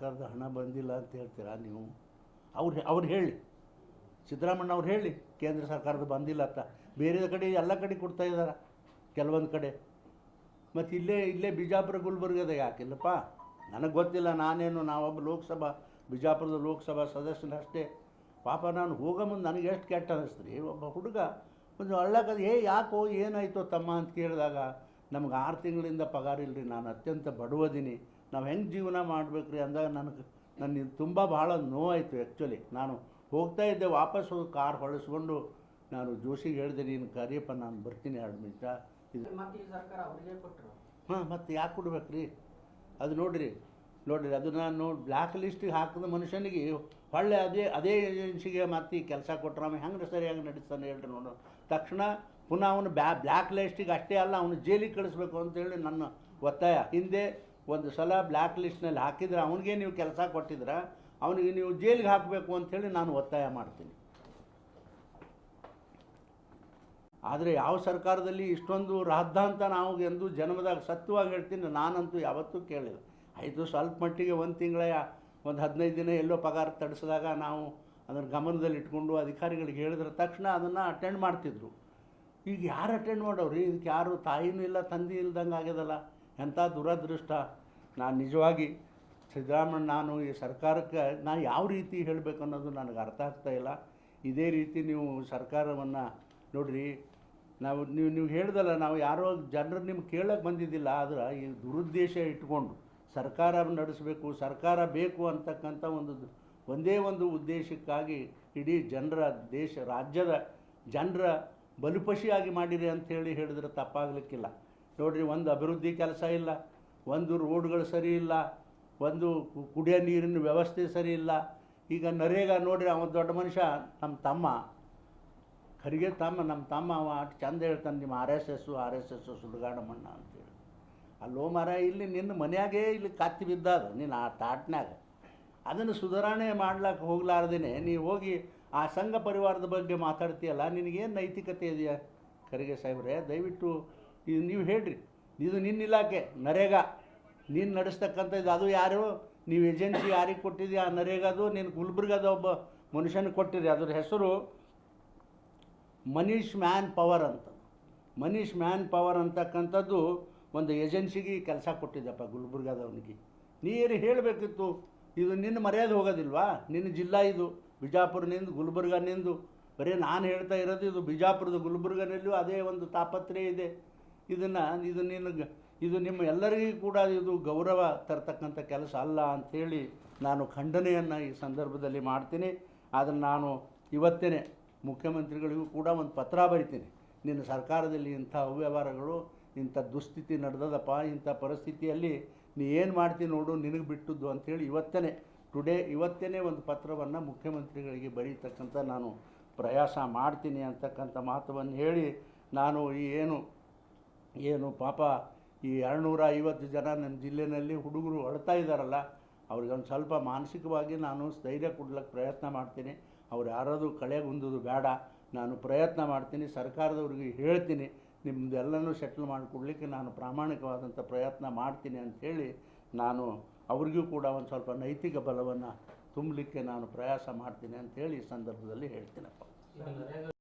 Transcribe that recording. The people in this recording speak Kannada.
ಸರ್ಕಾರದ ಹಣ ಬಂದಿಲ್ಲ ಅಂತ ಹೇಳ್ತೀರಾ ನೀವು? ಅವ್ರು ಅವ್ರು ಹೇಳಿ. ಸಿದ್ದರಾಮಣ್ಣ ಅವ್ರು ಹೇಳಿ, ಕೇಂದ್ರ ಸರ್ಕಾರದ ಬಂದಿಲ್ಲ ಅಂತ. ಬೇರೆ ಕಡೆ ಎಲ್ಲ ಕಡೆ ಕೊಡ್ತಾ ಇದ್ದಾರೆ ಕೆಲವೊಂದು ಕಡೆ. ಮತ್ತು ಇಲ್ಲೇ ಇಲ್ಲೇ ಬಿಜಾಪುರ ಗುಲ್ಬರ್ಗದ ಯಾಕಿಲ್ಲಪ್ಪ ನನಗೆ ಗೊತ್ತಿಲ್ಲ, ನಾನೇನು, ನಾವೊಬ್ಬ ಲೋಕಸಭಾ, ಬಿಜಾಪುರದ ಲೋಕಸಭಾ ಸದಸ್ಯನಷ್ಟೇ ಪಾಪ ನಾನು ಹೋಗೋ ಮುಂದೆ ನನಗೆ ಎಷ್ಟು ಕೆಟ್ಟ ಅನ್ನಿಸ್ತು ರೀ ಒಬ್ಬ ಹುಡುಗ ಒಂದು ಹಳ್ಳಕ್ಕದು ಏ ಯಾಕೋ ಏನಾಯ್ತೋ ತಮ್ಮ ಅಂತ ಕೇಳಿದಾಗ, ನಮ್ಗೆ ಆರು ತಿಂಗಳಿಂದ ಪಗಾರ ಇಲ್ಲರಿ ನಾನು ಅತ್ಯಂತ ಬಡವದೀನಿ. ನಾವು ಹೆಂಗೆ ಜೀವನ ಮಾಡ್ಬೇಕು ರೀ ಅಂದಾಗ ನನಗೆ ನನಗೆ ತುಂಬ ಭಾಳ ನೋವಾಯಿತು ಆ್ಯಕ್ಚುಲಿ ನಾನು ಹೋಗ್ತಾ ಇದ್ದೆ ವಾಪಸ್ಸು ಕಾರ್ ಹೊಡೆಸ್ಕೊಂಡು. ನಾನು ಜೋಶಿಗೆ ಹೇಳಿದೆ ನೀನು ಕರಿಯಪ್ಪ ನಾನು ಬರ್ತೀನಿ ಎರಡು ನಿಮಿಷ. ಇದು ಹಾಂ ಮತ್ತೆ ಯಾಕೆ ಕೊಡ್ಬೇಕು ರೀ ಅದು ನೋಡಿರಿ ನೋಡಿರಿ ಅದು ನಾನು ಬ್ಲ್ಯಾಕ್ ಲಿಸ್ಟಿಗೆ ಹಾಕಿದ ಮನುಷ್ಯನಿಗೆ ಹೊಳ್ಳೆ ಅದೇ ಅದೇ ಏಜೆನ್ಸಿಗೆ ಮತ್ತೆ ಈ ಕೆಲಸ ಕೊಟ್ಟರೆ ಅವ ಹೆಂಗೆ ಸರಿಯಾಗಿ ನಡೆಸ್ತಾನೆ ಹೇಳ್ರಿ ನೋಡು. ತಕ್ಷಣ ಪುನಃ ಅವನು ಬ್ಯಾ ಬ್ಲ್ಯಾಕ್ ಲಿಸ್ಟಿಗೆ ಅಷ್ಟೇ ಅಲ್ಲ ಅವನು ಜೈಲಿಗೆ ಕಳಿಸ್ಬೇಕು ಅಂತೇಳಿ ನನ್ನ ಒತ್ತಾಯ. ಹಿಂದೆ ಒಂದು ಸಲ ಬ್ಲ್ಯಾಕ್ ಲಿಸ್ಟ್ನಲ್ಲಿ ಹಾಕಿದ್ರೆ ಅವನಿಗೆ ನೀವು ಕೆಲಸ ಕೊಟ್ಟಿದ್ರೆ ಅವನಿಗೆ ನೀವು ಜೈಲಿಗೆ ಹಾಕಬೇಕು ಅಂಥೇಳಿ ನಾನು ಒತ್ತಾಯ ಮಾಡ್ತೀನಿ. ಆದರೆ ಯಾವ ಸರ್ಕಾರದಲ್ಲಿ ಇಷ್ಟೊಂದು ರಾದ್ದಾಂತ ನಾವು ಎಂದು ಜನ್ಮದಾಗ ಸತ್ಯವಾಗಿ ಹೇಳ್ತೀನಿ, ನಾನಂತೂ ಯಾವತ್ತೂ ಕೇಳಿಲ್ಲ. ಆಯಿತು ಸ್ವಲ್ಪ ಮಟ್ಟಿಗೆ ಒಂದು ತಿಂಗಳ ಒಂದು ಹದಿನೈದು ದಿನ ಎಲ್ಲೋ ಪಗಾರ ತಡಿಸಿದಾಗ ನಾವು ಅದನ್ನು ಗಮನದಲ್ಲಿ ಇಟ್ಕೊಂಡು ಅಧಿಕಾರಿಗಳಿಗೆ ಹೇಳಿದ್ರ ತಕ್ಷಣ ಅದನ್ನು ಅಟೆಂಡ್ ಮಾಡ್ತಿದ್ರು. ಈಗ ಯಾರು ಅಟೆಂಡ್ ಮಾಡೋರು? ಇದಕ್ಕೆ ಯಾರು ತಾಯಿನೂ ಇಲ್ಲ ತಂದೆ ಇಲ್ದಂಗೆ ಆಗ್ಯದಲ್ಲ? ಎಂಥ ದುರದೃಷ್ಟ. ನಾನು ನಿಜವಾಗಿ ಸಿದ್ದರಾಮಯ್ಯ, ನಾನು ಈ ಸರ್ಕಾರಕ್ಕೆ ನಾನು ಯಾವ ರೀತಿ ಹೇಳಬೇಕು ಅನ್ನೋದು ನನಗೆ ಅರ್ಥ ಆಗ್ತಾ ಇಲ್ಲ. ಇದೇ ರೀತಿ ನೀವು ಸರ್ಕಾರವನ್ನು ನೋಡಿರಿ, ನಾವು ನೀವು ನೀವು ಹೇಳ್ದಲ್ಲ, ನಾವು ಯಾರೋ ಜನರು ನಿಮ್ಗೆ ಕೇಳಕ್ಕೆ ಬಂದಿದ್ದಿಲ್ಲ, ಆದ್ರೆ ಈ ದುರುದ್ದೇಶ ಇಟ್ಕೊಂಡು ಸರ್ಕಾರ ನಡೆಸಬೇಕು, ಸರ್ಕಾರ ಬೇಕು ಅಂತಕ್ಕಂಥ ಒಂದು ಒಂದೇ ಒಂದು ಉದ್ದೇಶಕ್ಕಾಗಿ ಇಡೀ ಜನರ ದೇಶ, ರಾಜ್ಯದ ಜನರ ಬಲಿಪಶಿಯಾಗಿ ಮಾಡಿರಿ ಅಂಥೇಳಿ ಹೇಳಿದ್ರೆ ತಪ್ಪಾಗಲಿಕ್ಕಿಲ್ಲ. ನೋಡಿರಿ, ಒಂದು ಅಭಿವೃದ್ಧಿ ಕೆಲಸ ಇಲ್ಲ ಒಂದು ರೋಡ್ಗಳು ಸರಿ ಇಲ್ಲ, ಒಂದು ಕುಡಿಯೋ ನೀರಿನ ವ್ಯವಸ್ಥೆ ಸರಿ ಇಲ್ಲ. ಈಗ ನರೇಗಾ ನೋಡಿರಿ ಅವ ದೊಡ್ಡ ಮನುಷ್ಯ ನಮ್ಮ ತಮ್ಮ. ಖರಿಗೆ ತಮ್ಮ ನಮ್ಮ ತಮ್ಮ ಅವ ಅಷ್ಟು ಚಂದ ಹೇಳ್ತಾನೆ, ನಿಮ್ಮ R S S R S S ಸುಡುಗಾಡ ಮಣ್ಣ ಅಂತೇಳಿ. ಅಲ್ಲೋ ಮರ ಇಲ್ಲಿ ನಿನ್ನ ಮನೆಯಾಗೇ ಇಲ್ಲಿ ಕತ್ತಿ ಬಿದ್ದಾದ, ನೀನು ಆ ತಾಟ್ನಾಗ ಅದನ್ನು ಸುಧಾರಣೆ ಮಾಡ್ಲಿಕ್ಕೆ ಹೋಗ್ಲಾರ್ದೇನೆ ನೀವು ಹೋಗಿ ಆ ಸಂಘ ಪರಿವಾರದ ಬಗ್ಗೆ ಮಾತಾಡ್ತೀಯಲ್ಲ, ನಿನಗೇನು ನೈತಿಕತೆ ಇದೆಯಾ? ಖರ್ಗೆ ಸಾಹೇಬ್ರೆ, ದಯವಿಟ್ಟು ನೀವು ಹೇಳ್ರಿ. ಇದು ನಿನ್ನ ಇಲಾಖೆ, ನರೇಗಾ. ನೀನು ನಡೆಸ್ತಕ್ಕಂಥ ಇದು, ಅದು ಯಾರು? ನೀವು ಏಜೆನ್ಸಿ ಯಾರಿಗೆ ಕೊಟ್ಟಿದ್ದೀಯ ಆ ನರೇಗಾದು, ನೀನು ಗುಲ್ಬರ್ಗದ ಒಬ್ಬ ಮನುಷ್ಯನಿಗೆ ಕೊಟ್ಟಿರಿ ಅದ್ರ ಹೆಸರು ಮನೀಶ್ ಮ್ಯಾನ್ ಪವರ್ ಅಂತ. ಮನೀಶ್ ಮ್ಯಾನ್ ಪವರ್ ಅಂತಕ್ಕಂಥದ್ದು ಒಂದು ಏಜೆನ್ಸಿಗೆ ಕೆಲಸ ಕೊಟ್ಟಿದ್ದಪ್ಪ ಗುಲ್ಬರ್ಗದವನಿಗೆ. ನೀರು ಹೇಳಬೇಕಿತ್ತು. ಇದು ನಿನ್ನ ಮರ್ಯಾದೆ ಹೋಗೋದಿಲ್ವಾ? ನಿನ್ನ ಜಿಲ್ಲಾ ಇದು, ಬಿಜಾಪುರನಿಂದ, ಗುಲ್ಬರ್ಗನಿಂದು. ಬರೀ ನಾನು ಹೇಳ್ತಾ ಇರೋದು ಇದು ಬಿಜಾಪುರದ, ಗುಲ್ಬರ್ಗನಲ್ಲೂ ಅದೇ ಒಂದು ತಾಪತ್ರೆ ಇದೆ. ಇದನ್ನು ಇದು ನೀನು ಇದು ನಿಮ್ಮ ಎಲ್ಲರಿಗೂ ಕೂಡ ಇದು ಗೌರವ ತರ್ತಕ್ಕಂಥ ಕೆಲಸ ಅಲ್ಲ ಅಂಥೇಳಿ ನಾನು ಖಂಡನೆಯನ್ನು ಈ ಸಂದರ್ಭದಲ್ಲಿ ಮಾಡ್ತೀನಿ. ಆದರೆ ನಾನು ಇವತ್ತೇ ಮುಖ್ಯಮಂತ್ರಿಗಳಿಗೂ ಕೂಡ ಒಂದು ಪತ್ರ ಬರಿತೀನಿ. ನಿನ್ನ ಸರ್ಕಾರದಲ್ಲಿ ಇಂಥ ಅವ್ಯವಹಾರಗಳು, ಇಂಥ ದುಸ್ಥಿತಿ ನಡೆದದಪ್ಪ, ಇಂಥ ಪರಿಸ್ಥಿತಿಯಲ್ಲಿ ನೀ ಏನು ಮಾಡ್ತೀನಿ ನೋಡು ನಿನಗೆ ಬಿಟ್ಟದ್ದು ಅಂಥೇಳಿ ಇವತ್ತೇ ಟುಡೇ ಇವತ್ತೇ ಒಂದು ಪತ್ರವನ್ನು ಮುಖ್ಯಮಂತ್ರಿಗಳಿಗೆ ಬರೀತಕ್ಕಂಥ ನಾನು ಪ್ರಯಾಸ ಮಾಡ್ತೀನಿ ಅಂತಕ್ಕಂಥ ಮಾತನ್ನು ಹೇಳಿ ನಾನು ಈ ಏನು ಏನು ಪಾಪ ಈ ಎರಡುನೂರ ಐವತ್ತು ಜನ ನಮ್ಮ ಜಿಲ್ಲೆಯಲ್ಲಿ ಹುಡುಗರು ಅಳ್ತಾ ಇದ್ದಾರಲ್ಲ ಅವ್ರಿಗೆ ಒಂದು ಸ್ವಲ್ಪ ಮಾನಸಿಕವಾಗಿ ನಾನು ಸ್ಥೈರ್ಯ ಕೊಡ್ಲಿಕ್ಕೆ ಪ್ರಯತ್ನ ಮಾಡ್ತೀನಿ. ಅವ್ರು ಯಾರಾದರೂ ಕಳೆಗುಂದೋದು ಬೇಡ. ನಾನು ಪ್ರಯತ್ನ ಮಾಡ್ತೀನಿ. ಸರ್ಕಾರದವ್ರಿಗೆ ಹೇಳ್ತೀನಿ. ನಿಮ್ಮದೆಲ್ಲನೂ ಸೆಟ್ಲ್ ಮಾಡಿಕೊಡ್ಲಿಕ್ಕೆ ನಾನು ಪ್ರಾಮಾಣಿಕವಾದಂಥ ಪ್ರಯತ್ನ ಮಾಡ್ತೀನಿ ಅಂಥೇಳಿ ನಾನು ಅವ್ರಿಗೂ ಕೂಡ ಒಂದು ಸ್ವಲ್ಪ ನೈತಿಕ ಬಲವನ್ನು ತುಂಬಲಿಕ್ಕೆ ನಾನು ಪ್ರಯಾಸ ಮಾಡ್ತೀನಿ ಅಂಥೇಳಿ ಈ ಸಂದರ್ಭದಲ್ಲಿ ಹೇಳ್ತೀನಪ್ಪ.